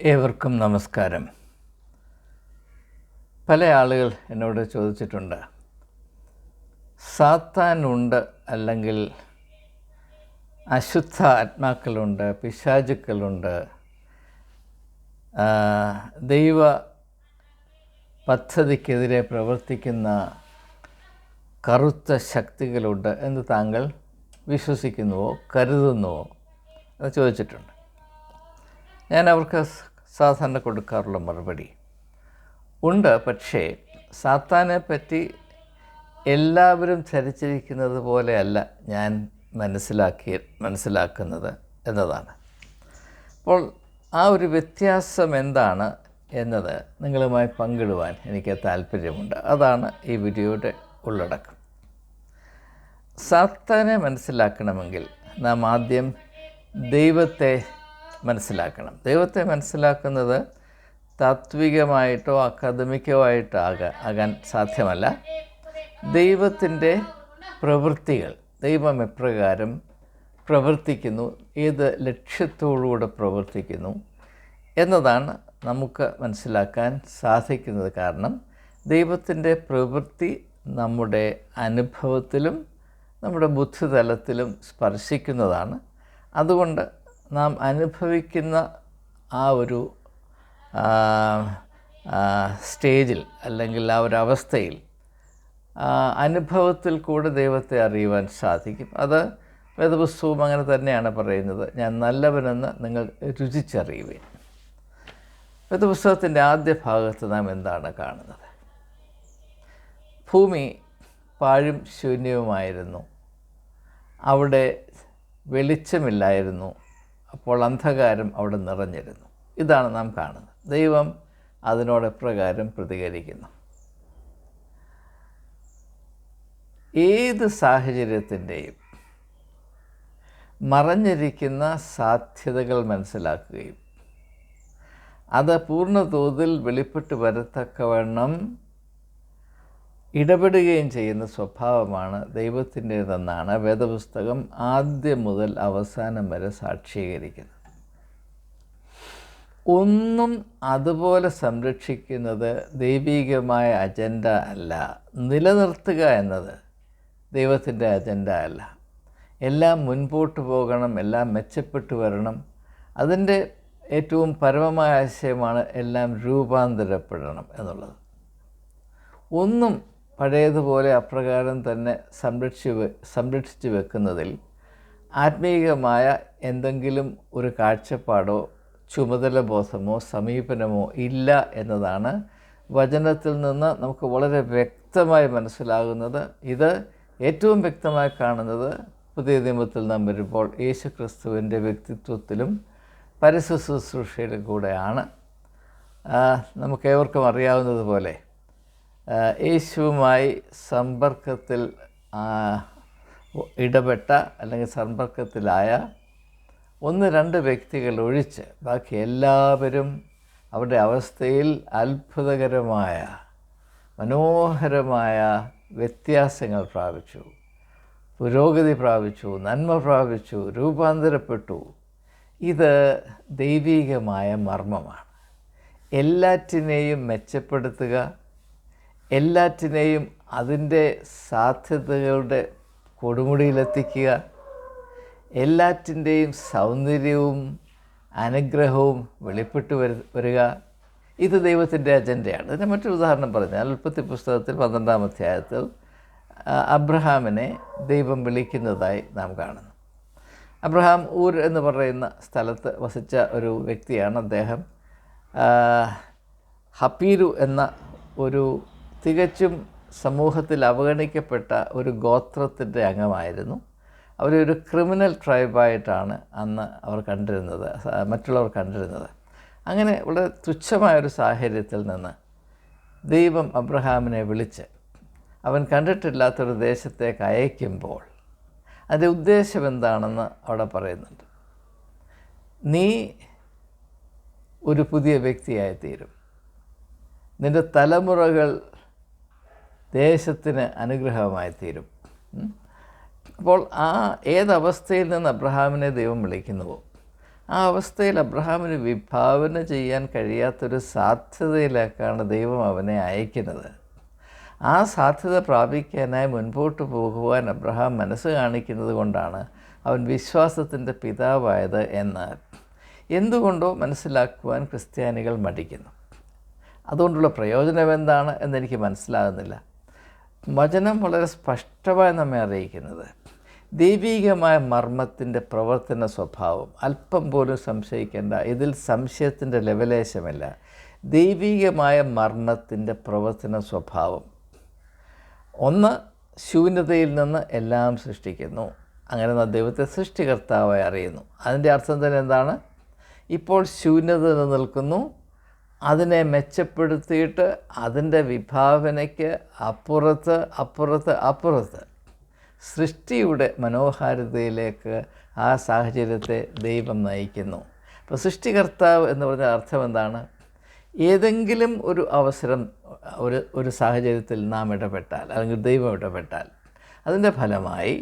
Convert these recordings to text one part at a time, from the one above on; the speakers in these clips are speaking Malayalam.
ഏവർക്കും നമസ്കാരം. പല ആളുകൾ എന്നോട് ചോദിച്ചിട്ടുണ്ട് സാത്താനുണ്ട് അല്ലെങ്കിൽ അശുദ്ധ ആത്മാക്കളുണ്ട് പിശാചുക്കളുണ്ട് ദൈവ പദ്ധതിക്കെതിരെ പ്രവർത്തിക്കുന്ന കറുത്ത ശക്തികളുണ്ട് എന്ന് താങ്കൾ വിശ്വസിക്കുന്നുവോ കരുതുന്നുവോ എന്ന് ചോദിച്ചിട്ടുണ്ട്. ഞാൻ അവർക്ക് സാധാരണ കൊടുക്കാറുള്ള മറുപടി. ഉണ്ട് പക്ഷേ സാത്താനെ പറ്റി എല്ലാവരും ധരിച്ചിരിക്കുന്നത് പോലെയല്ല ഞാൻ മനസ്സിലാക്കി മനസ്സിലാക്കുന്നത് എന്നതാണ്. അപ്പോൾ ആ ഒരു വ്യത്യാസം എന്താണ് എന്നത് നിങ്ങളുമായി പങ്കിടുവാൻ എനിക്ക് താല്പര്യമുണ്ട് അതാണ് ഈ വീഡിയോയുടെ ഉള്ളടക്കം. സാത്താനെ മനസ്സിലാക്കണമെങ്കിൽ നാം ആദ്യം ദൈവത്തെ മനസ്സിലാക്കണം. ദൈവത്തെ മനസ്സിലാക്കുന്നത് താത്വികമായിട്ടോ അക്കാദമിക്കോ ആയിട്ടോ ആകാ ആകാൻ സാധ്യമല്ല. ദൈവത്തിന്റെ പ്രവൃത്തികൾ ദൈവം എപ്രകാരം പ്രവർത്തിക്കുന്നു ഏത് ലക്ഷ്യത്തോടുകൂടെ പ്രവർത്തിക്കുന്നു എന്നതാണ് നമുക്ക് മനസ്സിലാക്കാൻ സാധിക്കുന്നത്. കാരണം ദൈവത്തിന്റെ പ്രവൃത്തി നമ്മുടെ അനുഭവത്തിലും നമ്മുടെ ബുദ്ധിതലത്തിലും സ്പർശിക്കുന്നതാണ്. അതുകൊണ്ട് നാം അനുഭവിക്കുന്ന ആ ഒരു സ്റ്റേജിൽ അല്ലെങ്കിൽ ആ ഒരു അവസ്ഥയിൽ അനുഭവത്തിൽ കൂടെ ദൈവത്തെ അറിയുവാൻ സാധിക്കും. അത് വേദപുസ്തകവും അങ്ങനെ തന്നെയാണ് പറയുന്നത് ഞാൻ നല്ലവനെന്ന് നിങ്ങൾ രുചിച്ചറിയുവേൻ. വേദപുസ്തകത്തിന്റെ ആദ്യ ഭാഗത്ത് നാം എന്താണ് കാണുന്നത്? ഭൂമി പാഴും ശൂന്യവുമായിരുന്നു. അവിടെ വെളിച്ചമില്ലായിരുന്നു. അപ്പോൾ അന്ധകാരം അവിടെ നിറഞ്ഞിരുന്നു. ഇതാണ് നാം കാണുന്നത്. ദൈവം അതിനോട് എപ്രകാരം പ്രതികരിക്കുന്നു. ഏത് സാഹചര്യത്തിന്റെയും മറഞ്ഞിരിക്കുന്ന സാധ്യതകൾ മനസ്സിലാക്കുകയും അത് പൂർണതോതിൽ വെളിപ്പെട്ട് വരത്തക്കവണ്ണം ഇടപെടുകയും ചെയ്യുന്ന സ്വഭാവമാണ് ദൈവത്തിന്റേതെന്നാണ് വേദപുസ്തകം ആദ്യം മുതൽ അവസാനം വരെ സാക്ഷീകരിക്കുന്നത്. ഒന്നും അതുപോലെ സംരക്ഷിക്കുന്നത് ദൈവീകമായ അജണ്ട അല്ല. നിലനിർത്തുക എന്നത് ദൈവത്തിന്റെ അജണ്ട അല്ല. എല്ലാം മുൻപോട്ട് പോകണം എല്ലാം മെച്ചപ്പെട്ടു വരണം. അതിന്റെ ഏറ്റവും പരമമായ ആശയമാണ് എല്ലാം രൂപാന്തരപ്പെടണം എന്നുള്ളത്. ഒന്നും പഴയതുപോലെ അപ്രകാരം തന്നെ സംരക്ഷിച്ച് സംരക്ഷിച്ചു വെക്കുന്നതിൽ ആത്മീയമായ എന്തെങ്കിലും ഒരു കാഴ്ചപ്പാടോ ചുമതല ബോധമോ സമീപനമോ ഇല്ല എന്നതാണ് വചനത്തിൽ നിന്ന് നമുക്ക് വളരെ വ്യക്തമായി മനസ്സിലാകുന്നത്. ഇത് ഏറ്റവും വ്യക്തമായി കാണുന്നത് പുതിയ നിയമത്തിൽ നാം വരുമ്പോൾ യേശു ക്രിസ്തുവിന്റെ വ്യക്തിത്വത്തിലും പരസ്യ ശുശ്രൂഷയിലും കൂടെയാണ് നമുക്കേവർക്കും അറിയാവുന്നതുപോലെ യേശുവുമായി സമ്പർക്കത്തിൽ ഇടപെട്ട അല്ലെങ്കിൽ സമ്പർക്കത്തിലായ ഒന്ന് രണ്ട് വ്യക്തികൾ ഒഴിച്ച് ബാക്കി എല്ലാവരും അവരുടെ അവസ്ഥയിൽ അത്ഭുതകരമായ മനോഹരമായ വ്യത്യാസങ്ങൾ പ്രാപിച്ചു പുരോഗതി പ്രാപിച്ചു നന്മ പ്രാപിച്ചു രൂപാന്തരപ്പെട്ടു. ഇത് ദൈവീകമായ മർമ്മമാണ്. എല്ലാറ്റിനെയും മെച്ചപ്പെടുത്തുക എല്ലാറ്റിനെയും അതിന്റെ സാധ്യതകളുടെ കൊടുമുടിയിലെത്തിക്കുക. എല്ലാറ്റിന്റെയും സൗന്ദര്യവും അനുഗ്രഹവും വെളിപ്പെട്ട് വരു വരിക. ഇത് ദൈവത്തിന്റെ അജണ്ടയാണ്. ഇതിന് മറ്റൊരു ഉദാഹരണം പറഞ്ഞാൽ ഉൽപ്പത്തി പുസ്തകത്തിൽ പന്ത്രണ്ടാം അധ്യായത്തിൽ അബ്രഹാമിനെ ദൈവം വിളിക്കുന്നതായി നാം കാണുന്നു. അബ്രഹാം ഊർ എന്ന് പറയുന്ന സ്ഥലത്ത് വസിച്ച ഒരു വ്യക്തിയാണ് അദ്ദേഹം. ഹപ്പീരു എന്ന ഒരു തികച്ചും സമൂഹത്തിൽ അവഗണിക്കപ്പെട്ട ഒരു ഗോത്രത്തിന്റെ അംഗമായിരുന്നു. അവരൊരു ക്രിമിനൽ ട്രൈബായിട്ടാണ് അന്ന് അവർ കണ്ടിരുന്നത് മറ്റുള്ളവർ കണ്ടിരുന്നത്. അങ്ങനെ വളരെ തുച്ഛമായൊരു സാഹചര്യത്തിൽ നിന്ന് ദൈവം അബ്രഹാമിനെ വിളിച്ച് അവൻ കണ്ടിട്ടില്ലാത്തൊരു ദേശത്തേക്ക് അയക്കുമ്പോൾ അതിന്റെ ഉദ്ദേശം എന്താണെന്ന് അവിടെ പറയുന്നുണ്ട്. നീ ഒരു പുതിയ വ്യക്തിയായി തീരും നിന്റെ തലമുറകൾ ദേശത്തിന് അനുഗ്രഹമായി തീരും. അപ്പോൾ ആ ഏതവസ്ഥയിൽ നിന്ന് അബ്രഹാമിനെ ദൈവം വിളിക്കുന്നുവോ? ആ അവസ്ഥയിൽ അബ്രഹാമിന് വിഭാവന ചെയ്യാൻ കഴിയാത്തൊരു സാധ്യതയിലേക്കാണ് ദൈവം അവനെ അയക്കുന്നത്. ആ സാധ്യത പ്രാപിക്കാനായി മുൻപോട്ട് പോകുവാൻ അബ്രഹാം മനസ്സ് കാണിക്കുന്നത് കൊണ്ടാണ് അവൻ വിശ്വാസത്തിന്റെ പിതാവായത് എന്ന് എന്തുകൊണ്ടോ മനസ്സിലാക്കുവാൻ ക്രിസ്ത്യാനികൾ മടിക്കുന്നു. അതുകൊണ്ടുള്ള പ്രയോജനം എന്താണ് എന്നെനിക്ക് മനസ്സിലാകുന്നില്ല. വചനം വളരെ സ്പഷ്ടമായി നമ്മെ അറിയിക്കുന്നത്. ദൈവീകമായ മർമ്മത്തിന്റെ പ്രവർത്തന സ്വഭാവം അല്പം പോലും സംശയിക്കേണ്ട ഇതിൽ സംശയത്തിന്റെ ലെവലേശമല്ല. ദൈവീകമായ മർമ്മത്തിന്റെ പ്രവർത്തന സ്വഭാവം. ഒന്ന് ശൂന്യതയിൽ നിന്ന് എല്ലാം സൃഷ്ടിക്കുന്നു. അങ്ങനെ നാം ദൈവത്തെ സൃഷ്ടികർത്താവായി അറിയുന്നു. അതിന്റെ അർത്ഥം തന്നെ എന്താണ്? ഇപ്പോൾ ശൂന്യത നിൽക്കുന്നു അതിനെ മെച്ചപ്പെടുത്തിയിട്ട് അതിന്റെ വിഭാവനയ്ക്ക് അപ്പുറത്ത് അപ്പുറത്ത് അപ്പുറത്ത് സൃഷ്ടിയുടെ മനോഹാരിതയിലേക്ക് ആ സാഹചര്യത്തെ ദൈവം നയിക്കുന്നു. അപ്പോൾ സൃഷ്ടികർത്താവ് എന്ന് പറഞ്ഞ അർത്ഥം എന്താണ്? ഏതെങ്കിലും ഒരു അവസരം ഒരു ഒരു സാഹചര്യത്തിൽ നാം ഇടപെട്ടാൽ അല്ലെങ്കിൽ ദൈവം ഇടപെട്ടാൽ അതിന്റെ ഫലമായി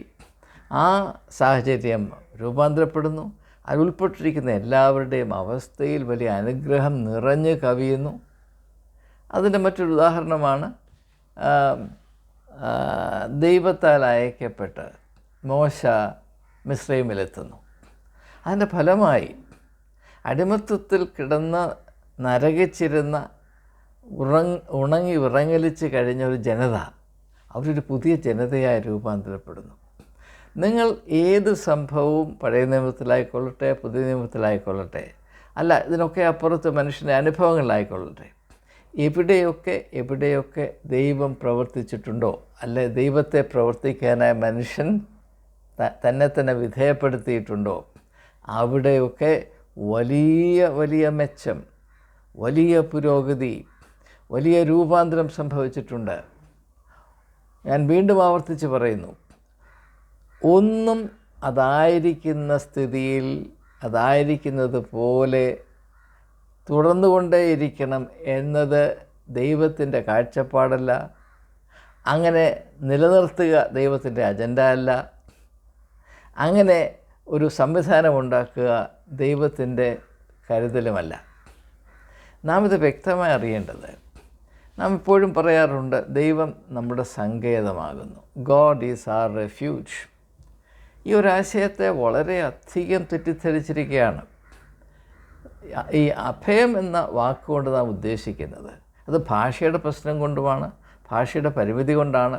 ആ സാഹചര്യം രൂപാന്തരപ്പെടുന്നു. അതിൽ ഉൾപ്പെട്ടിരിക്കുന്ന എല്ലാവരുടെയും അവസ്ഥയിൽ വലിയ അനുഗ്രഹം നിറഞ്ഞ് കവിയുന്നു. അതിന്റെ മറ്റൊരു ഉദാഹരണമാണ് ദൈവത്താൽ അയക്കപ്പെട്ട് മോശ മിശ്രൈമിലെത്തുന്നു അതിന്റെ ഫലമായി അടിമത്വത്തിൽ കിടന്ന് നരകിച്ചിരുന്ന ഉറങ് ഉണങ്ങി വിറങ്ങലിച്ച് കഴിഞ്ഞ ഒരു ജനത അവരൊരു പുതിയ ജനതയായി രൂപാന്തരപ്പെടുന്നു. നിങ്ങൾ ഏത് സംഭവവും പഴയ നിയമത്തിലായിക്കൊള്ളട്ടെ പുതിയ നിയമത്തിലായിക്കൊള്ളട്ടെ. അല്ല ഇതിനൊക്കെ അപ്പുറത്ത് മനുഷ്യന്റെ അനുഭവങ്ങളിലായിക്കൊള്ളട്ടെ എവിടെയൊക്കെ എവിടെയൊക്കെ ദൈവം പ്രവർത്തിച്ചിട്ടുണ്ടോ? അല്ല ദൈവത്തെ പ്രവർത്തിക്കാനായി മനുഷ്യൻ തന്നെ തന്നെ വിധേയപ്പെടുത്തിയിട്ടുണ്ടോ? അവിടെയൊക്കെ വലിയ വലിയ മെച്ചം വലിയ പുരോഗതി വലിയ രൂപാന്തരം സംഭവിച്ചിട്ടുണ്ട്. ഞാൻ വീണ്ടും ആവർത്തിച്ച് പറയുന്നു. ഒന്നും അതായിരിക്കുന്ന സ്ഥിതിയിൽ അതായിരിക്കുന്നത് പോലെ തുടർന്നുകൊണ്ടേയിരിക്കണം എന്നത് ദൈവത്തിന്റെ കാഴ്ചപ്പാടല്ല. അങ്ങനെ നിലനിർത്തുക ദൈവത്തിന്റെ അജണ്ട അല്ല. അങ്ങനെ ഒരു സംവിധാനമുണ്ടാക്കുക ദൈവത്തിന്റെ കരുതലുമല്ല. നാം ഇത് വ്യക്തമായി അറിയേണ്ടത് നാം എപ്പോഴും പറയാറുണ്ട് ദൈവം നമ്മുടെ സങ്കേതമാകുന്നു. God is our refuge. ഈ ഒരു ആശയത്തെ വളരെയധികം തെറ്റിദ്ധരിച്ചിരിക്കുകയാണ്. ഈ അഭയം എന്ന വാക്കുകൊണ്ട് നാം ഉദ്ദേശിക്കുന്നത് അത് ഭാഷയുടെ പ്രശ്നം കൊണ്ടുമാണ് ഭാഷയുടെ പരിമിതി കൊണ്ടാണ്.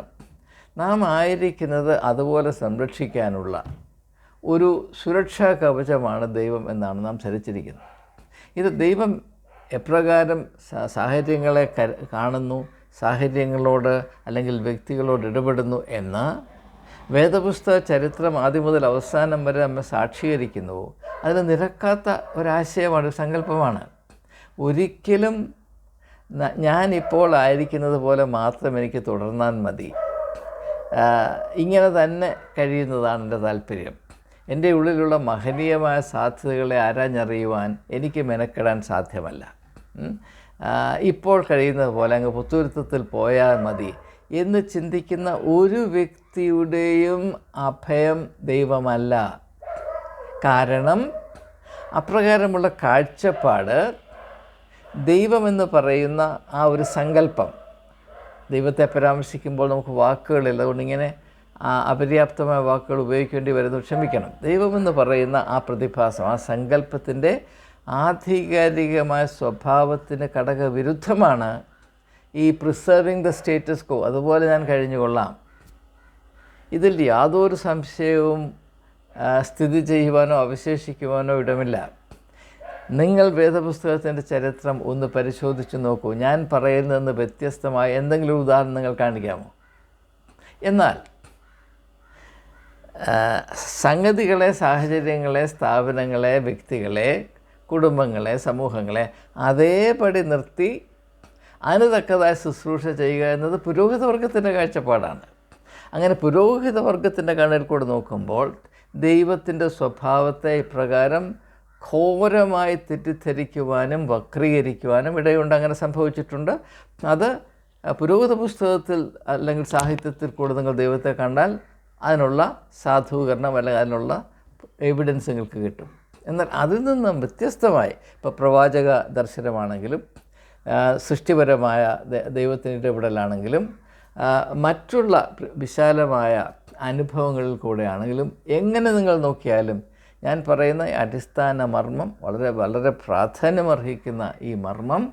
നാം ആയിരിക്കുന്നത് അതുപോലെ സംരക്ഷിക്കാനുള്ള ഒരു സുരക്ഷാ കവചമാണ് ദൈവം എന്നാണ് നാം ധരിച്ചിരിക്കുന്നത്. ഇത് ദൈവം എപ്രകാരം സാഹചര്യങ്ങളെ കാണുന്നു സാഹചര്യങ്ങളോട് അല്ലെങ്കിൽ വ്യക്തികളോട് ഇടപെടുന്നു എന്ന് വേദപുസ്തക ചരിത്രം ആദ്യം മുതൽ അവസാനം വരെ നമ്മെ സാക്ഷീകരിക്കുന്നുവോ അതിന് നിരക്കാത്ത ഒരാശയമാണ് ഒരു സങ്കല്പമാണ്. ഒരിക്കലും ഞാനിപ്പോൾ ആയിരിക്കുന്നത് പോലെ മാത്രം എനിക്ക് തുടർന്നാൽ മതി. ഇങ്ങനെ തന്നെ കഴിയുന്നതാണ് എന്റെ താല്പര്യം. എന്റെ ഉള്ളിലുള്ള മഹനീയമായ സാധ്യതകളെ ആരാഞ്ഞറിയുവാൻ എനിക്ക് മെനക്കെടാൻ സാധ്യമല്ല. ഇപ്പോൾ കഴിയുന്നത് പോലെ അങ്ങ് പുത്തുരുത്തത്തിൽ പോയാൽ മതി. എന്ന് ചിന്തിക്കുന്ന ഒരു വ്യക്തിയുടെയും അഭയം ദൈവമല്ല. കാരണം അപ്രകാരമുള്ള കാഴ്ചപ്പാട് ദൈവമെന്ന് പറയുന്ന ആ ഒരു സങ്കല്പം. ദൈവത്തെ പരാമർശിക്കുമ്പോൾ നമുക്ക് വാക്കുകളില്ല അതുകൊണ്ട് ഇങ്ങനെ അപര്യാപ്തമായ വാക്കുകൾ ഉപയോഗിക്കേണ്ടി വരുന്നു. ക്ഷമിക്കണം. ദൈവമെന്ന് പറയുന്ന ആ പ്രതിഭാസം ആ സങ്കല്പത്തിന്റെ ആധികാരികമായ സ്വഭാവത്തിന് ഘടകവിരുദ്ധമാണ് ഈ പ്രിസർവിങ് ദ സ്റ്റേറ്റസ് കോ അതുപോലെ ഞാൻ കഴിഞ്ഞു കൊള്ളാം ഇതിൽ യാതൊരു സംശയവും സ്ഥിതി ചെയ്യുവാനോ അവശേഷിക്കുവാനോ ഇടമില്ല. നിങ്ങൾ വേദപുസ്തകത്തിന്റെ ചരിത്രം ഒന്ന് പരിശോധിച്ച് നോക്കൂ. ഞാൻ പറയുന്നതെന്ന് വ്യത്യസ്തമായ എന്തെങ്കിലും ഉദാഹരണങ്ങൾ കാണിക്കാമോ? എന്നാൽ സംഗതികളെ സാഹചര്യങ്ങളെ സ്ഥാപനങ്ങളെ വ്യക്തികളെ കുടുംബങ്ങളെ സമൂഹങ്ങളെ അതേപടി നിർത്തി അതിന് ശുശ്രൂഷ ചെയ്യുക എന്നത് പുരോഹിത വർഗത്തിന്റെ കാഴ്ചപ്പാടാണ്. അങ്ങനെ പുരോഹിത വർഗത്തിന്റെ കണ്ണിൽ കൂടെ നോക്കുമ്പോൾ ദൈവത്തിന്റെ സ്വഭാവത്തെ ഇപ്രകാരം ഘോരമായി തെറ്റിദ്ധരിക്കുവാനും വക്രീകരിക്കുവാനും ഇടയുണ്ട്. അങ്ങനെ സംഭവിച്ചിട്ടുണ്ട്. അത് പുരോഹിത പുസ്തകത്തിൽ അല്ലെങ്കിൽ സാഹിത്യത്തിൽ കൂടെ നിങ്ങൾ ദൈവത്തെ കണ്ടാൽ അതിനുള്ള സാധൂകരണം അല്ലെങ്കിൽ അതിനുള്ള എവിഡൻസ് നിങ്ങൾക്ക് കിട്ടും. എന്നാൽ അതിൽ നിന്നും വ്യത്യസ്തമായി ഇപ്പോൾ പ്രവാചക ദർശനമാണെങ്കിലും സൃഷ്ടിപരമായ ദൈവത്തിന്റെ ഇടപെടലാണെങ്കിലും മറ്റുള്ള വിശാലമായ അനുഭവങ്ങളിൽ കൂടെയാണെങ്കിലും എങ്ങനെ നിങ്ങൾ നോക്കിയാലും ഞാൻ പറയുന്ന അടിസ്ഥാന മർമ്മം വളരെ വളരെ പ്രാധാന്യമർഹിക്കുന്ന ഈ മർമ്മം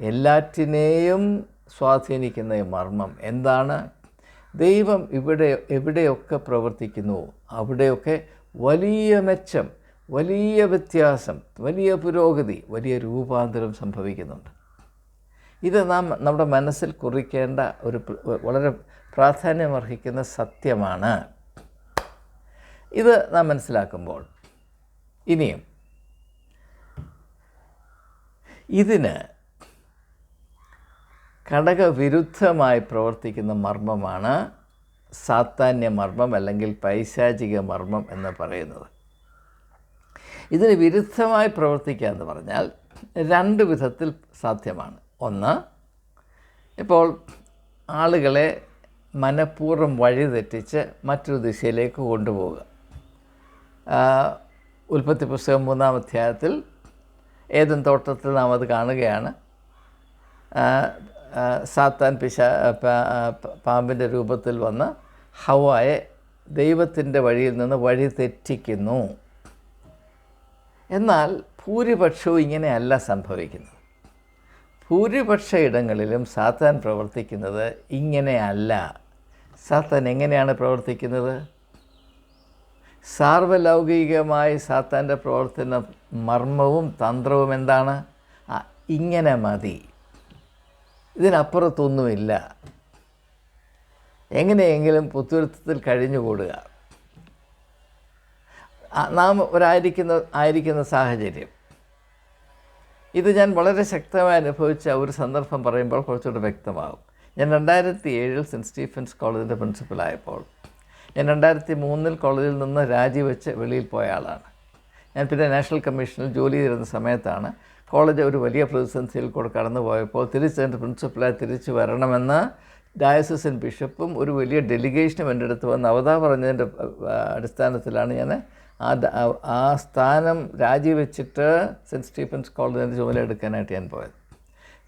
എല്ലാറ്റിനെയും സ്വാധീനിക്കുന്ന ഈ മർമ്മം എന്താണ്? ദൈവം ഇവിടെ എവിടെയൊക്കെ പ്രവർത്തിക്കുന്നു അവിടെയൊക്കെ വലിയ മെച്ചം വലിയ വ്യത്യാസം വലിയ പുരോഗതി വലിയ രൂപാന്തരം സംഭവിക്കുന്നുണ്ട്. ഇത് നാം നമ്മുടെ മനസ്സിൽ കുറിക്കേണ്ട ഒരു വളരെ പ്രാധാന്യമർഹിക്കുന്ന സത്യമാണ്. ഇത് നാം മനസ്സിലാക്കുമ്പോൾ ഇനിയും ഇതിന് ഘടകവിരുദ്ധമായി പ്രവർത്തിക്കുന്ന മർമ്മമാണ് സാത്താന്യ മർമ്മം അല്ലെങ്കിൽ പൈശാചിക മർമ്മം എന്ന് പറയുന്നത്. ഇതിന് വിരുദ്ധമായി പ്രവർത്തിക്കുക എന്ന് പറഞ്ഞാൽ രണ്ട് വിധത്തിൽ സാധ്യമാണ്. ഒന്ന്. ഇപ്പോൾ ആളുകളെ മനഃപൂർവം വഴിതെറ്റിച്ച് മറ്റൊരു ദിശയിലേക്ക് കൊണ്ടുപോവുക. ഉൽപ്പത്തി പുസ്തകം മൂന്നാം അധ്യായത്തിൽ ഏതൻ തോട്ടത്തിൽ നാം അത് കാണുകയാണ്. സാത്താൻ പിശ പാമ്പിന്റെ രൂപത്തിൽ വന്ന് ഹവായെ ദൈവത്തിന്റെ വഴിയിൽ നിന്ന് വഴി തെറ്റിക്കുന്നു എന്നാൽ ഭൂരിപക്ഷവും ഇങ്ങനെയല്ല സംഭവിക്കുന്നത്. ഭൂരിപക്ഷ ഇടങ്ങളിലും സാത്താൻ പ്രവർത്തിക്കുന്നത് ഇങ്ങനെയല്ല. സാത്താൻ എങ്ങനെയാണ് പ്രവർത്തിക്കുന്നത്? സാർവലൗകികമായി സാത്താന്റെ പ്രവർത്തന മർമ്മവും തന്ത്രവും എന്താണ്? ഇങ്ങനെ മതി. ഇതിനപ്പുറത്തൊന്നുമില്ല. എങ്ങനെയെങ്കിലും പുത്തുരുത്തത്തിൽ കഴിഞ്ഞുകൂടുക. നാം ഒരായിരിക്കുന്ന ആയിരിക്കുന്ന സാഹചര്യം. ഇത് ഞാൻ വളരെ ശക്തമായി അനുഭവിച്ച ഒരു സന്ദർഭം പറയുമ്പോൾ കുറച്ചുകൂടെ വ്യക്തമാകും. ഞാൻ രണ്ടായിരത്തി ഏഴിൽ സെന്റ് സ്റ്റീഫൻസ് കോളേജിന്റെ പ്രിൻസിപ്പലായപ്പോൾ ഞാൻ രണ്ടായിരത്തി മൂന്നിൽ കോളേജിൽ നിന്ന് രാജിവെച്ച് വെളിയിൽ പോയ ആളാണ്. ഞാൻ പിന്നെ നാഷണൽ കമ്മീഷനിൽ ജോലി ചെയ്തിരുന്ന സമയത്താണ് കോളേജ് ഒരു വലിയ പ്രതിസന്ധിയിൽ കൂടെ കടന്നു പോയപ്പോൾ തിരിച്ച് എന്റെ പ്രിൻസിപ്പലായി തിരിച്ചു വരണമെന്ന് ഡയസസൻ ബിഷപ്പും ഒരു വലിയ ഡെലിഗേഷനും എന്റെ അടുത്ത് വന്ന് അവതാ പറഞ്ഞതിന്റെ അടിസ്ഥാനത്തിലാണ് ഞാൻ ആ ആ- സ്ഥാനം രാജിവെച്ചിട്ട് സെന്റ് സ്റ്റീഫൻസ് കോളേജിന്റെ ചുമതല എടുക്കാനായിട്ട് ഞാൻ പോയത്.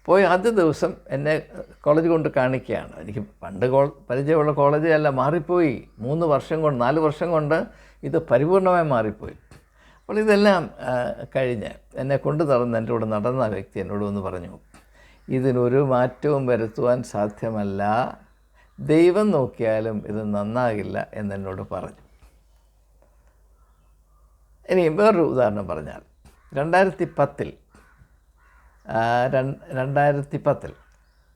പോയി ആദ്യ ദിവസം എന്നെ കോളേജ് കൊണ്ട് കാണിക്കുകയാണ്. എനിക്ക് പണ്ട് കോ പരിചയമുള്ള കോളേജ് അല്ല മാറിപ്പോയി. മൂന്ന് വർഷം കൊണ്ട് നാല് വർഷം കൊണ്ട് ഇത് പരിപൂർണമായി മാറിപ്പോയി. അപ്പോൾ ഇതെല്ലാം കഴിഞ്ഞ് എന്നെ കൊണ്ടു നടന്ന് എന്റെ കൂടെ നടന്ന വ്യക്തി എന്നോട് വന്ന് പറഞ്ഞു ഇതിനൊരു മാറ്റവും വരുത്തുവാൻ സാധ്യമല്ല. ദൈവം നോക്കിയാലും ഇത് നന്നാകില്ല എന്നെന്നോട് പറഞ്ഞു. ഇനി വേറൊരു ഉദാഹരണം പറഞ്ഞാൽ രണ്ടായിരത്തി പത്തിൽ രണ്ടായിരത്തി പത്തിൽ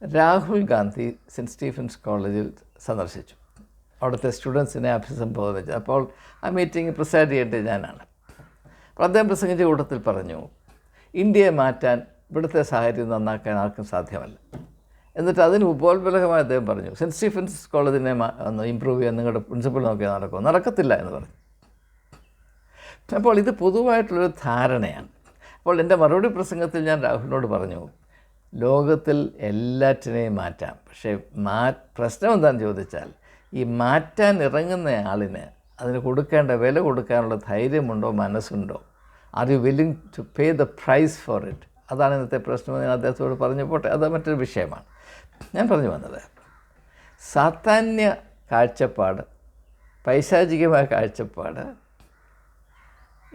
രാഹുൽ ഗാന്ധി സെന്റ് സ്റ്റീഫൻസ് കോളേജിൽ സന്ദർശിച്ചു. അവിടുത്തെ സ്റ്റുഡൻസിനെ അഭിസംബോധന ചെയ്തു അപ്പോൾ ആ മീറ്റിംഗ് പ്രിസൈഡ് ചെയ്യേണ്ടത് ഞാനാണ്. അപ്പോൾ അദ്ദേഹം പ്രസംഗിച്ച കൂട്ടത്തിൽ പറഞ്ഞു ഇന്ത്യയെ മാറ്റാൻ ഇവിടുത്തെ സാഹചര്യം നന്നാക്കാൻ ആർക്കും സാധ്യമല്ല. എന്നിട്ട് അതിന് ഉപോത്ബലകമായി അദ്ദേഹം പറഞ്ഞു സെന്റ് സ്റ്റീഫൻസ് കോളേജിനെ ഒന്ന് ഇമ്പ്രൂവ് ചെയ്യാൻ നിങ്ങളുടെ പ്രിൻസിപ്പൽ നോക്കിയാൽ നടക്കുമോ? നടക്കത്തില്ല എന്ന് പറഞ്ഞു. അപ്പോൾ ഇത് പൊതുവായിട്ടുള്ളൊരു ധാരണയാണ്. അപ്പോൾ എന്റെ മറുപടി പ്രസംഗത്തിൽ ഞാൻ രാഹുലിനോട് പറഞ്ഞു ലോകത്തിൽ എല്ലാറ്റിനെയും മാറ്റാം. പക്ഷേ മാ പ്രശ്നം എന്താണെന്ന് ചോദിച്ചാൽ ഈ മാറ്റാൻ ഇറങ്ങുന്ന ആളിന് അതിന് കൊടുക്കേണ്ട വില കൊടുക്കാനുള്ള ധൈര്യമുണ്ടോ മനസ്സുണ്ടോ? Are you willing to pay the price for it അതാണ് ഇന്നത്തെ പ്രശ്നം ഞാൻ അദ്ദേഹത്തോട് പറഞ്ഞു. പോട്ടെ അത് മറ്റൊരു വിഷയമാണ്. ഞാൻ പറഞ്ഞു വന്നത് സാധാന്യ കാഴ്ചപ്പാട് പൈശാചികമായ കാഴ്ചപ്പാട്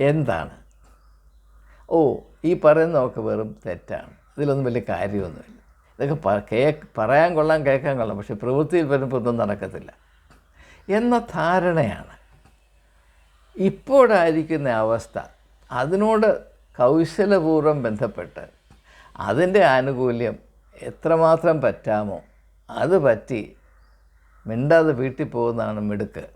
എന്താണ്? ഓ ഈ പറയുന്നതൊക്കെ വെറും തെറ്റാണ്. ഇതിലൊന്നും വലിയ കാര്യമൊന്നുമില്ല. ഇതൊക്കെ കേ പറയാൻ കൊള്ളാം കേൾക്കാൻ കൊള്ളാം പക്ഷേ പ്രവൃത്തിയിൽ വരുമ്പോൾ ഒന്നും നടക്കത്തില്ല. എന്ന ധാരണയാണ്. ഇപ്പോഴായിരിക്കുന്ന അവസ്ഥ അതിനോട് കൗശലപൂർവം ബന്ധപ്പെട്ട് അതിന്റെ ആനുകൂല്യം എത്രമാത്രം പറ്റാമോ അത് പറ്റി മിണ്ടാതെ വീട്ടിൽ പോകുന്നതാണ് മിടുക്ക്.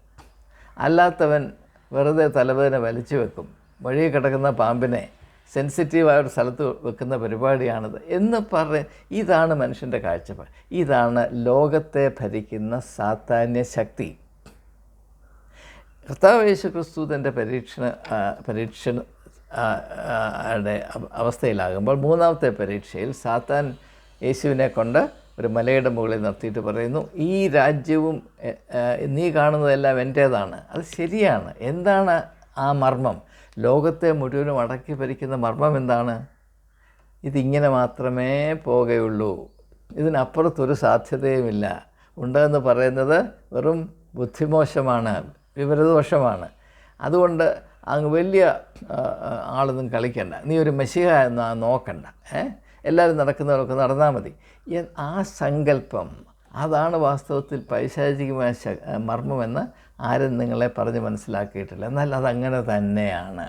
അല്ലാത്തവൻ വെറുതെ തലവേദന വലിച്ചു വെക്കും. വഴി കിടക്കുന്ന പാമ്പിനെ സെൻസിറ്റീവായ ഒരു സ്ഥലത്ത് വെക്കുന്ന പരിപാടിയാണിത്. എന്ന് പറഞ്ഞ് ഇതാണ് മനുഷ്യന്റെ കാഴ്ചപ്പാട്. ഇതാണ് ലോകത്തെ ഭരിക്കുന്ന സാത്താന്യ ശക്തി. കർത്താവ് യേശു ക്രിസ്തു തന്റെ പരീക്ഷണ പരീക്ഷ അവസ്ഥയിലാകുമ്പോൾ മൂന്നാമത്തെ പരീക്ഷയിൽ സാത്താൻ യേശുവിനെ കൊണ്ട് ഒരു മലയുടെ മുകളിൽ നിർത്തിയിട്ട് പറയുന്നു ഈ രാജ്യവും നീ കാണുന്നതെല്ലാം എന്റേതാണ്. അത് ശരിയാണ്. എന്താണ് ആ മർമ്മം? ലോകത്തെ മുഴുവനും അടക്കി ഭരിക്കുന്ന മർമ്മം എന്താണ്? ഇതിങ്ങനെ മാത്രമേ പോകുകയുള്ളൂ ഇതിനപ്പുറത്തൊരു സാധ്യതയുമില്ല. ഉണ്ടെന്ന് പറയുന്നത് വെറും ബുദ്ധിമോശമാണ് വിവരദോഷമാണ് അതുകൊണ്ട് അങ്ങ് വലിയ ആളൊന്നും കളിക്കണ്ട. നീ ഒരു മെഷിക എന്ന് നോക്കണ്ട ഏ? എല്ലാവരും നടക്കുന്നവരൊക്കെ നടന്നാൽ മതി. ആ സങ്കല്പം അതാണ് വാസ്തവത്തിൽ പൈശാചികമായ മർമ്മമെന്ന് ആരും നിങ്ങളെ പറഞ്ഞ് മനസ്സിലാക്കിയിട്ടില്ല. എന്നാൽ അതങ്ങനെ തന്നെയാണ്.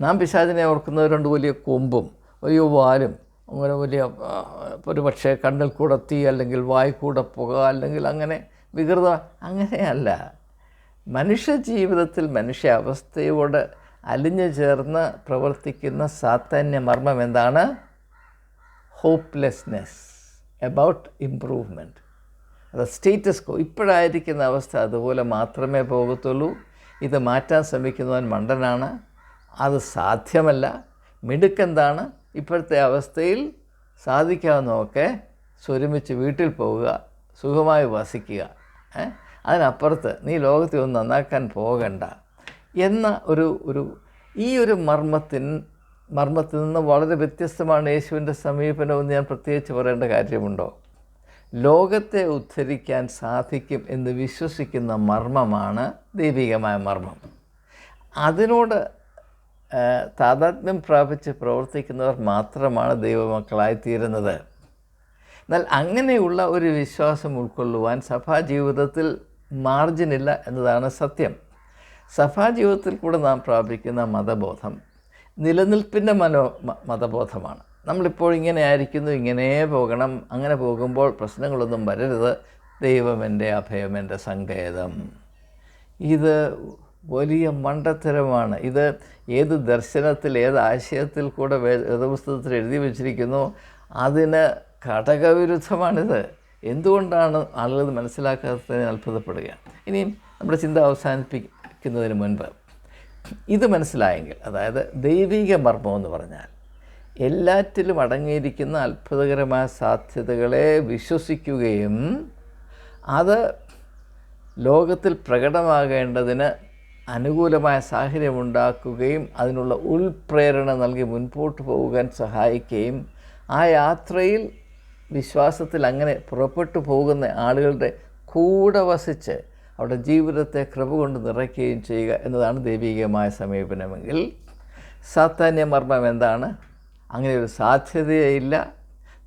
നാം പിശാചിനെ ഓർക്കുന്നവരുണ്ട് വലിയ കൊമ്പും വലിയ വാലും അങ്ങനെ വലിയ ഒരു പക്ഷേ കണ്ണിൽ കൂടെ തീ അല്ലെങ്കിൽ വായി കൂടെ പുക അല്ലെങ്കിൽ അങ്ങനെ വികൃത അങ്ങനെയല്ല. മനുഷ്യ ജീവിതത്തിൽ മനുഷ്യ അവസ്ഥയോട് അലിഞ്ഞു ചേർന്ന് പ്രവർത്തിക്കുന്ന സാത്താന്യ മർമ്മം എന്താണ്? ഹോപ്പ്ലെസ്നെസ് എബൌട്ട് ഇമ്പ്രൂവ്മെന്റ് അത് സ്റ്റേറ്റസ് കോ ഇപ്പോഴായിരിക്കുന്ന അവസ്ഥ അതുപോലെ മാത്രമേ പോകത്തുള്ളൂ. ഇത് മാറ്റാൻ ശ്രമിക്കുന്നവൻ മണ്ടനാണ്. അത് സാധ്യമല്ല. മിടുക്കെന്താണ്? ഇപ്പോഴത്തെ അവസ്ഥയിൽ സാധിക്കാവുന്നതൊക്കെ സ്വരുമിച്ച് വീട്ടിൽ പോവുക സുഖമായി വസിക്കുക? അതിനപ്പുറത്ത് നീ ലോകത്തെ ഒന്ന് നന്നാക്കാൻ പോകണ്ട എന്ന ഒരു ഒരു ഈ ഒരു മർമ്മത്തിൻ മർമ്മത്തിൽ നിന്ന് വളരെ വ്യത്യസ്തമാണ് യേശുവിന്റെ സമീപനമെന്ന് ഞാൻ പ്രത്യേകിച്ച് പറയേണ്ട കാര്യമുണ്ടോ? ലോകത്തെ ഉദ്ധരിക്കാൻ സാധിക്കും എന്ന് വിശ്വസിക്കുന്ന മർമ്മമാണ് ദൈവികമായ മർമ്മം. അതിനോട് താതാത്മ്യം പ്രാപിച്ച് പ്രവർത്തിക്കുന്നവർ മാത്രമാണ് ദൈവമക്കളായി തീരുന്നത് എന്നാൽ അങ്ങനെയുള്ള ഒരു വിശ്വാസം ഉൾക്കൊള്ളുവാൻ സഭാ ജീവിതത്തിൽ മാർജിനില്ല എന്നതാണ് സത്യം. സഭാ ജീവിതത്തിൽ കൂടെ നാം പ്രാപിക്കുന്ന മതബോധം നിലനിൽപ്പിന്റെ മനോ മതബോധമാണ്. നമ്മളിപ്പോൾ ഇങ്ങനെ ആയിരിക്കുന്നു ഇങ്ങനെ പോകണം അങ്ങനെ പോകുമ്പോൾ പ്രശ്നങ്ങളൊന്നും വരരുത്. ദൈവം എന്റെ അഭയം എന്റെ സങ്കേതം. ഇത് വലിയ മണ്ടത്തരമാണ്. ഇത് ഏത് ദർശനത്തിൽ ഏത് ആശയത്തിൽ കൂടെ വേദപുസ്തകത്തിൽ എഴുതി വച്ചിരിക്കുന്നു അതിന് ഘടകവിരുദ്ധമാണിത് എന്തുകൊണ്ടാണ് ആളുകൾ മനസ്സിലാക്കാത്തതിന് അത്ഭുതപ്പെടുക ഇനിയും നമ്മുടെ ചിന്ത അവസാനിപ്പിക്കുന്നതിന് മുൻപ് ഇത് മനസ്സിലായെങ്കിൽ അതായത് ദൈവിക മർമ്മം എന്ന് പറഞ്ഞാൽ എല്ലാറ്റിലും അടങ്ങിയിരിക്കുന്ന അത്ഭുതകരമായ സാധ്യതകളെ വിശ്വസിക്കുകയും അത് ലോകത്തിൽ പ്രകടമാകേണ്ടതിന് അനുകൂലമായ സാഹചര്യം ഉണ്ടാക്കുകയും അതിനുള്ള ഉൾപ്രേരണ നൽകി മുൻപോട്ട് പോകാൻ സഹായിക്കുകയും ആ യാത്രയിൽ വിശ്വാസത്തിൽ അങ്ങനെ പുറപ്പെട്ടു പോകുന്ന ആളുകളുടെ കൂടെ വസിച്ച് അവിടെ ജീവിതത്തെ കൃപ കൊണ്ട് നിറയ്ക്കുകയും ചെയ്യുക എന്നതാണ് ദൈവികമായ സമീപനമെങ്കിൽ സാത്താന്യമർമ്മം എന്താണ്? അങ്ങനെ ഒരു സാധ്യതയില്ല.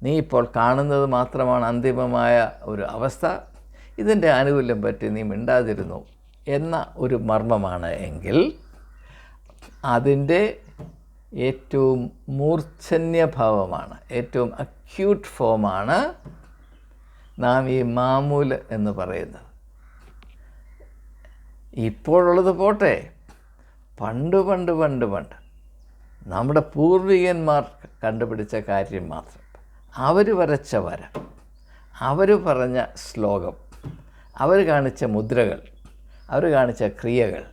നീ ഇപ്പോൾ കാണുന്നത് മാത്രമാണ് അന്തിമമായ ഒരു അവസ്ഥ. ഇതിന്റെ ആനുകൂല്യം പറ്റി നീ മിണ്ടാതിരുന്നു എന്ന ഒരു മർമ്മമാണ് എങ്കിൽ അതിന്റെ ഏറ്റവും മൂർച്ഛന്യഭാവമാണ് ഏറ്റവും അക്യൂട്ട് ഫോമാണ് നാം ഈ മാമൂൽ എന്ന് പറയുന്നത്. ഇപ്പോഴുള്ളത് പോട്ടെ. പണ്ട് പണ്ട് പണ്ട് പണ്ട്. നമ്മുടെ പൂർവികന്മാർ കണ്ടുപിടിച്ച കാര്യം മാത്രം. അവർ വരച്ച വര. അവർ പറഞ്ഞ ശ്ലോകം. അവർ കാണിച്ച മുദ്രകൾ. അവർ കാണിച്ച ക്രിയകൾ.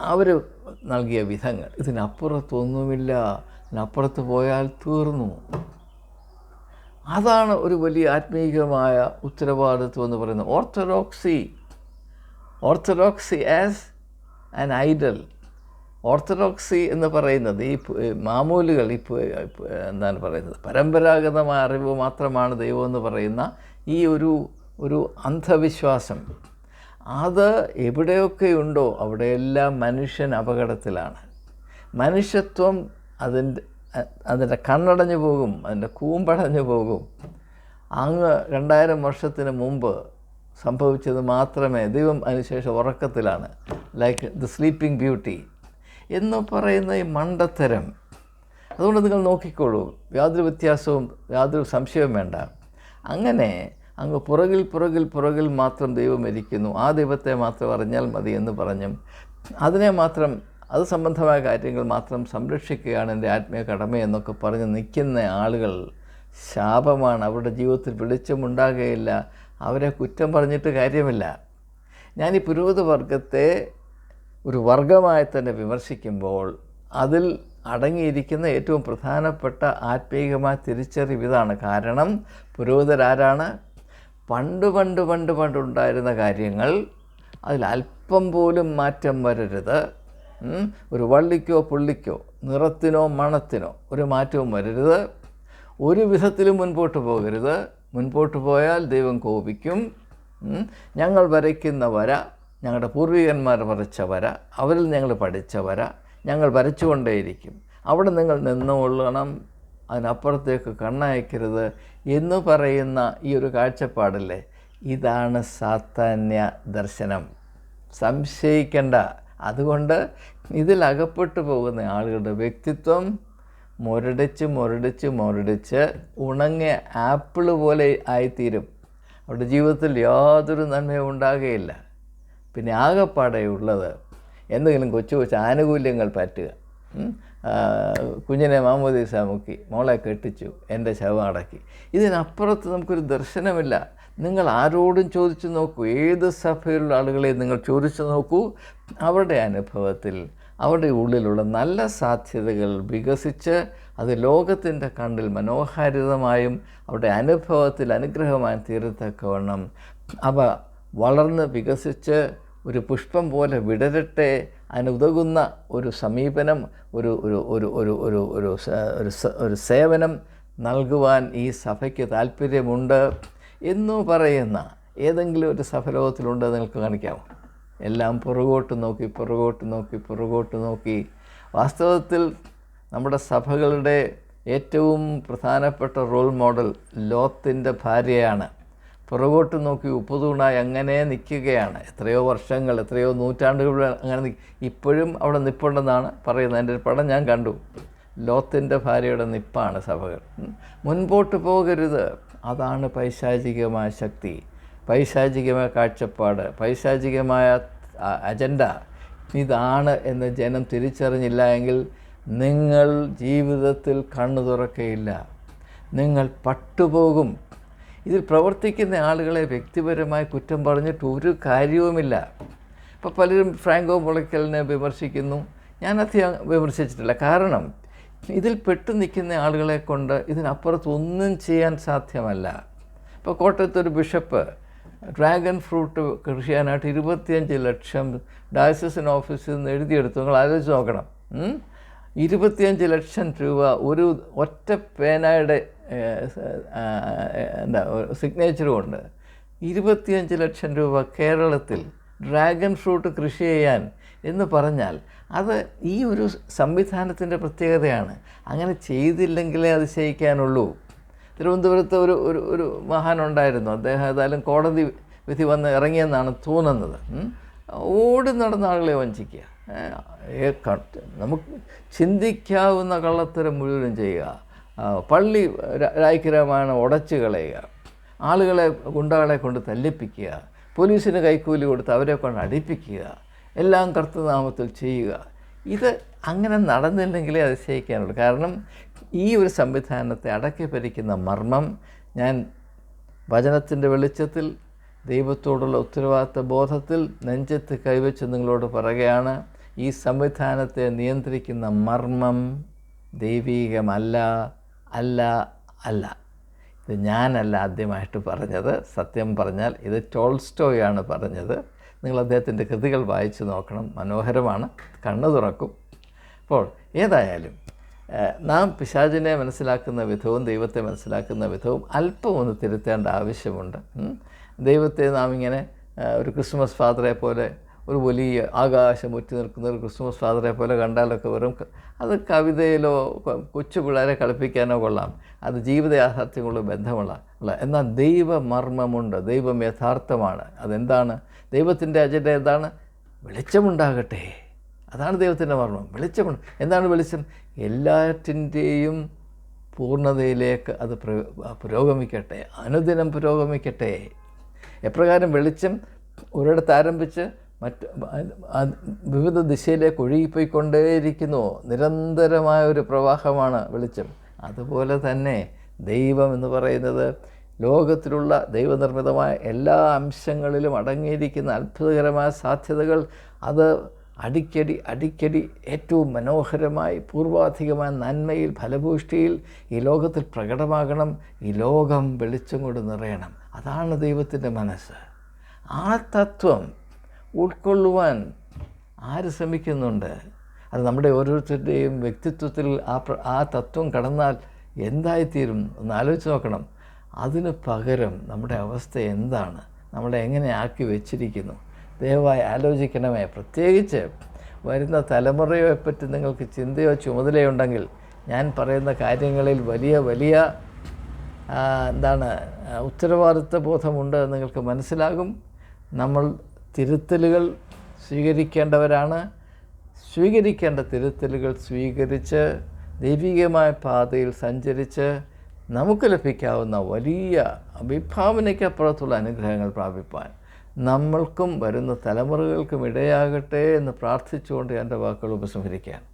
അവർ നൽകിയ വിധങ്ങൾ. ഇതിനപ്പുറത്തൊന്നുമില്ല. ഇതിനപ്പുറത്ത് പോയാൽ തീർന്നു. അതാണ് ഒരു വലിയ ആത്മീയമായ ഉത്തരവാദിത്വം എന്ന് പറയുന്നത്. Orthodoxy. Orthodoxy as an idol. Orthodoxy എന്ന് പറയുന്നത് ഈ മാമൂലുകൾ പ്- എന്താണ് പറയുന്നത്? പരമ്പരാഗതമായ അറിവ് മാത്രമാണ് ദൈവം എന്ന് പറയുന്ന ഈ ഒരു ഒരു അന്ധവിശ്വാസം. അത് എവിടെയൊക്കെ ഉണ്ടോ അവിടെയെല്ലാം മനുഷ്യൻ അപകടത്തിലാണ്. മനുഷ്യത്വം അതിന്റെ അതിന്റെ കണ്ണടഞ്ഞു പോകും അതിന്റെ കൂമ്പടഞ്ഞു പോകും. അങ്ങ് രണ്ടായിരം വർഷത്തിന് മുമ്പ് സംഭവിച്ചത് മാത്രമേ ദൈവം അതിനുശേഷം ഉറക്കത്തിലാണ്. ലൈക്ക് ദ സ്ലീപ്പിംഗ് ബ്യൂട്ടി എന്ന് പറയുന്ന ഈ മണ്ടത്തരം. അതുകൊണ്ട് നിങ്ങൾ നോക്കിക്കോളൂ. യാതൊരു വ്യത്യാസവും യാതൊരു സംശയവും വേണ്ട. അങ്ങനെ അങ്ങ് പുറകിൽ പുറകിൽ പുറകിൽ മാത്രം ദൈവം ഇരിക്കുന്നു. ആ ദൈവത്തെ മാത്രം അറിഞ്ഞാൽ മതി എന്ന് പറഞ്ഞും. അതിനെ മാത്രം അത് സംബന്ധമായ കാര്യങ്ങൾ മാത്രം സംരക്ഷിക്കുകയാണ് എന്റെ ആത്മീയ കടമയെന്നൊക്കെ പറഞ്ഞ് നിൽക്കുന്ന ആളുകൾ ശാപമാണ്. അവരുടെ ജീവിതത്തിൽ വെളിച്ചമുണ്ടാകുകയില്ല അവരെ കുറ്റം പറഞ്ഞിട്ട് കാര്യമില്ല. ഞാൻ ഈ പുരോഹിത വർഗത്തെ ഒരു വർഗമായി തന്നെ വിമർശിക്കുമ്പോൾ അതിൽ അടങ്ങിയിരിക്കുന്ന ഏറ്റവും പ്രധാനപ്പെട്ട ആത്മീയമായ തിരിച്ചറിവ് ഇതാണ്. കാരണം പുരോഹിതരാരാണ്? പണ്ട് പണ്ട് പണ്ട് പണ്ടുണ്ടായിരുന്ന കാര്യങ്ങൾ അതിൽ അല്പം പോലും മാറ്റം വരരുത്? ഒരു വള്ളിക്കോ പുള്ളിക്കോ നിറത്തിനോ മണത്തിനോ ഒരു മാറ്റവും വരരുത്. ഒരു വിധത്തിലും മുൻപോട്ട് പോകരുത്. മുൻപോട്ട് പോയാൽ ദൈവം കോപിക്കും. ഞങ്ങൾ വരയ്ക്കുന്ന വര ഞങ്ങളുടെ പൂർവികന്മാർ വരച്ച വര അവരിൽ ഞങ്ങൾ പഠിച്ച വര ഞങ്ങൾ വരച്ചുകൊണ്ടേയിരിക്കും. അവിടെ നിങ്ങൾ നിന്നുകൊള്ളണം അതിനപ്പുറത്തേക്ക് കണ്ണയക്കരുത് എന്ന് പറയുന്ന ഈ ഒരു കാഴ്ചപ്പാടില്ലേ? ഇതാണ് സാത്താന്യ ദർശനം. സംശയിക്കേണ്ട. അതുകൊണ്ട് ഇതിലകപ്പെട്ടു പോകുന്ന ആളുകളുടെ വ്യക്തിത്വം മുരടിച്ച് മുരടിച്ച് മുരടിച്ച് ഉണങ്ങിയ ആപ്പിൾ പോലെ ആയിത്തീരും. അവരുടെ ജീവിതത്തിൽ യാതൊരു നന്മയും ഉണ്ടാകുകയില്ല. പിന്നെ ആകെപ്പാടെ ഉള്ളത് എന്തെങ്കിലും കൊച്ചു കൊച്ചു ആനുകൂല്യങ്ങൾ പറ്റുക. കുഞ്ഞിനെ മാമോദീസ മുക്കി മോളെ കെട്ടിച്ചു എന്റെ ശവം അടക്കി. ഇതിനപ്പുറത്ത് നമുക്കൊരു ദർശനമില്ല. നിങ്ങൾ ആരോടും ചോദിച്ചു നോക്കൂ. ഏത് സഭയിലുള്ള ആളുകളെ നിങ്ങൾ ചോദിച്ചു നോക്കൂ. അവരുടെ അനുഭവത്തിൽ അവരുടെ ഉള്ളിലുള്ള നല്ല സാധ്യതകൾ വികസിച്ച് അത് ലോകത്തിന്റെ കണ്ണിൽ മനോഹാരിതമായും അവരുടെ അനുഭവത്തിൽ അനുഗ്രഹമായും തീരത്തക്കവണ്ണം അവ വളർന്ന് വികസിച്ച് ഒരു പുഷ്പം പോലെ വിടരട്ടെ അതിനുതകുന്ന ഒരു സമീപനം ഒരു ഒരു ഒരു ഒരു ഒരു ഒരു ഒരു ഒരു സേവനം നൽകുവാൻ ഈ സഭയ്ക്ക് താല്പര്യമുണ്ട് എന്നു പറയുന്ന ഏതെങ്കിലും ഒരു സഫലോകത്തിലുണ്ട് നിങ്ങൾക്ക് കാണിക്കാമോ? എല്ലാം പുറകോട്ട് നോക്കി പുറകോട്ട് നോക്കി പുറകോട്ട് നോക്കി. വാസ്തവത്തിൽ നമ്മുടെ സഭകളുടെ ഏറ്റവും പ്രധാനപ്പെട്ട റോൾ മോഡൽ ലോത്തിന്റെ ഭാര്യയാണ്. പുറകോട്ട് നോക്കി ഉപ്പുതൂണായി അങ്ങനെ നിൽക്കുകയാണ്. എത്രയോ വർഷങ്ങൾ എത്രയോ നൂറ്റാണ്ടുകൾ അങ്ങനെ ഇപ്പോഴും അവിടെ നിൽപ്പുണ്ടെന്നാണ് പറയുന്നത്. എന്റെ ഒരു പടം ഞാൻ കണ്ടു. ലോത്തിന്റെ ഭാര്യയുടെ നിപ്പാണ് സഭകൾ. മുൻപോട്ട് പോകരുത്. അതാണ് പൈശാചികമായ ശക്തി. പൈശാചികമായ കാഴ്ചപ്പാട്. പൈശാചികമായ അജണ്ട ഇതാണ് എന്ന് ജനം തിരിച്ചറിഞ്ഞില്ല എങ്കിൽ നിങ്ങൾ ജീവിതത്തിൽ കണ്ണു തുറക്കയില്ല. നിങ്ങൾ പട്ടുപോകും. ഇതിൽ പ്രവർത്തിക്കുന്ന ആളുകളെ വ്യക്തിപരമായി കുറ്റം പറഞ്ഞിട്ട് ഒരു കാര്യവുമില്ല. ഇപ്പോൾ പലരും ഫ്രാങ്കോ മുളയ്ക്കലിനെ വിമർശിക്കുന്നു. അധികം വിമർശിച്ചിട്ടില്ല. കാരണം ഇതിൽ പെട്ടു നിൽക്കുന്ന ആളുകളെ കൊണ്ട് ഇതിനപ്പുറത്തൊന്നും ചെയ്യാൻ സാധ്യമല്ല. ഇപ്പോൾ കോട്ടയത്തൊരു ബിഷപ്പ് ഡ്രാഗൺ ഫ്രൂട്ട് കൃഷി ചെയ്യാനായിട്ട് ഇരുപത്തിയഞ്ച് ലക്ഷം ഡയസസിൻ ഓഫീസിൽ നിന്ന് എഴുതിയെടുത്തു. നിങ്ങൾ ആലോചിച്ച് നോക്കണം. ഇരുപത്തിയഞ്ച് ലക്ഷം രൂപ ഒരു ഒറ്റ പേനയുടെ എന്താ സിഗ്നേച്ചർ കൊണ്ട് ഇരുപത്തിയഞ്ച് ലക്ഷം രൂപ കേരളത്തിൽ ഡ്രാഗൺ ഫ്രൂട്ട് കൃഷി ചെയ്യാൻ എന്ന് പറഞ്ഞാൽ അത് ഈ ഒരു സംവിധാനത്തിന്റെ പ്രത്യേകതയാണ്. അങ്ങനെ ചെയ്തില്ലെങ്കിലേ അതിശയിക്കാനുള്ളൂ തിരുവനന്തപുരത്ത് ഒരു ഒരു ഒരു മഹാനുണ്ടായിരുന്നു. അദ്ദേഹം ഏതായാലും കോടതി വിധി വന്ന് ഇറങ്ങിയെന്നാണ് തോന്നുന്നത്. ഓടി നടന്ന ആളുകളെ വഞ്ചിക്കുക. നമുക്ക് ചിന്തിക്കാവുന്ന കള്ളത്തരം മുഴുവനും ചെയ്യുക. പള്ളി രായ്ക്കരാമായണം ഉടച്ചു കളയുക. ആളുകളെ ഗുണ്ടകളെ കൊണ്ട് തല്ലിപ്പിക്കുക. പോലീസിന് കൈക്കൂലി കൊടുത്ത് അവരെ കൊണ്ട് അടിപ്പിക്കുക. എല്ലാം കർത്തനാമത്തിൽ ചെയ്യുക. ഇത് അങ്ങനെ നടന്നില്ലെങ്കിലേ അതിശയിക്കാനുള്ളൂ. കാരണം ഈ ഒരു സംവിധാനത്തെ അടക്കി ഭരിക്കുന്ന മർമ്മം ഞാൻ വചനത്തിന്റെ വെളിച്ചത്തിൽ ദൈവത്തോടുള്ള ഉത്തരവാദിത്ത ബോധത്തിൽ നെഞ്ചത്ത് കൈവച്ച് നിങ്ങളോട് പറയുകയാണ് ഈ സംവിധാനത്തെ നിയന്ത്രിക്കുന്ന മർമ്മം ദൈവീകമല്ല അല്ല അല്ല. ഇത് ഞാനല്ല ആദ്യമായിട്ട് പറഞ്ഞത്. സത്യം പറഞ്ഞാൽ ഇത് ടോൾസ്റ്റോയാണ് പറഞ്ഞത്. നിങ്ങൾ അദ്ദേഹത്തിന്റെ കൃതികൾ വായിച്ചു നോക്കണം. മനോഹരമാണ്. കണ്ണു തുറക്കും. അപ്പോൾ ഏതായാലും നാം പിശാചിനെ മനസ്സിലാക്കുന്ന വിധവും ദൈവത്തെ മനസ്സിലാക്കുന്ന വിധവും അല്പം ഒന്ന് തിരുത്തേണ്ട ആവശ്യമുണ്ട്. ദൈവത്തെ നാം ഇങ്ങനെ ഒരു ക്രിസ്മസ് ഫാദറെ പോലെ ഒരു വലിയ ആകാശം മുറ്റി നിൽക്കുന്ന ഒരു ക്രിസ്മസ് ഫാദറെ പോലെ കണ്ടാലൊക്കെ വെറും അത് കവിതയിലോ കൊച്ചു പിള്ളേരെ കളിപ്പിക്കാനോ കൊള്ളാം. അത് ജീവിത യാഥാർത്ഥ്യങ്ങളുള്ള ബന്ധമുള്ള ഉള്ള എന്നാൽ ദൈവമർമ്മമുണ്ട് ദൈവം യഥാർത്ഥമാണ്. അതെന്താണ്? ദൈവത്തിന്റെ അജണ്ട എന്താണ്? വെളിച്ചമുണ്ടാകട്ടെ. അതാണ് ദൈവത്തിന്റെ മർമ്മം. വെളിച്ചമുണ്ട്. എന്താണ് വെളിച്ചം? എല്ലാറ്റിന്റെയും പൂർണതയിലേക്ക് അത് പ്ര- പുരോഗമിക്കട്ടെ അനുദിനം പുരോഗമിക്കട്ടെ. എപ്രകാരം വെളിച്ചം ഒരിടത്ത് ആരംഭിച്ച് മറ്റ് വിവിധ ദിശയിലേക്ക് ഒഴുകിപ്പോയിക്കൊണ്ടേയിരിക്കുന്നു. നിരന്തരമായ ഒരു പ്രവാഹമാണ് വെളിച്ചം. അതുപോലെ തന്നെ ദൈവം എന്ന് പറയുന്നത് ലോകത്തിലുള്ള ദൈവനിർമ്മിതമായ എല്ലാ അംശങ്ങളിലും അടങ്ങിയിരിക്കുന്ന അത്ഭുതകരമായ സാധ്യതകൾ അത് അടിക്കടി അടിക്കടി ഏറ്റവും മനോഹരമായി പൂർവാധികമായ നന്മയിൽ ഫലഭൂഷ്ടിയിൽ ഈ ലോകത്തിൽ പ്രകടമാകണം ഈ ലോകം വെളിച്ചം കൊണ്ട് നിറയണം. അതാണ് ദൈവത്തിന്റെ മനസ്സ്. ആ തത്വം ഉൾക്കൊള്ളുവാൻ ആര് ശ്രമിക്കുന്നുണ്ട്? അത് നമ്മുടെ ഓരോരുത്തരുടെയും വ്യക്തിത്വത്തിൽ ആ ആ തത്വം കടന്നാൽ എന്തായിത്തീരും? ഒന്ന് ആലോചിച്ച് നോക്കണം. അതിന് പകരം നമ്മുടെ അവസ്ഥ എന്താണ്? നമ്മളെ എങ്ങനെ ആക്കി വെച്ചിരിക്കുന്നു? ദയവായി ആലോചിക്കണമേ. പ്രത്യേകിച്ച് വരുന്ന തലമുറയെപ്പറ്റി നിങ്ങൾക്ക് ചിന്തയോ ചുമതലയോ ഉണ്ടെങ്കിൽ ഞാൻ പറയുന്ന കാര്യങ്ങളിൽ വലിയ വലിയ എന്താണ് ഉത്തരവാദിത്വ ബോധമുണ്ട് നിങ്ങൾക്ക് മനസ്സിലാകും. നമ്മൾ തിരുത്തലുകൾ സ്വീകരിക്കേണ്ടവരാണ്. സ്വീകരിക്കേണ്ട തിരുത്തലുകൾ സ്വീകരിച്ച് ദൈവികമായ പാതയിൽ സഞ്ചരിച്ച് നമുക്ക് ലഭിക്കാവുന്ന വലിയ അഭിഭാവനയ്ക്കപ്പുറത്തുള്ള അനുഗ്രഹങ്ങൾ പ്രാപിപ്പാൻ. നമ്മൾക്കും വരുന്ന തലമുറകൾക്കും ഇടയാകട്ടെ എന്ന് പ്രാർത്ഥിച്ചുകൊണ്ട് എന്റെ വാക്കുകൾ ഉപസംഹരിക്കുകയാണ്.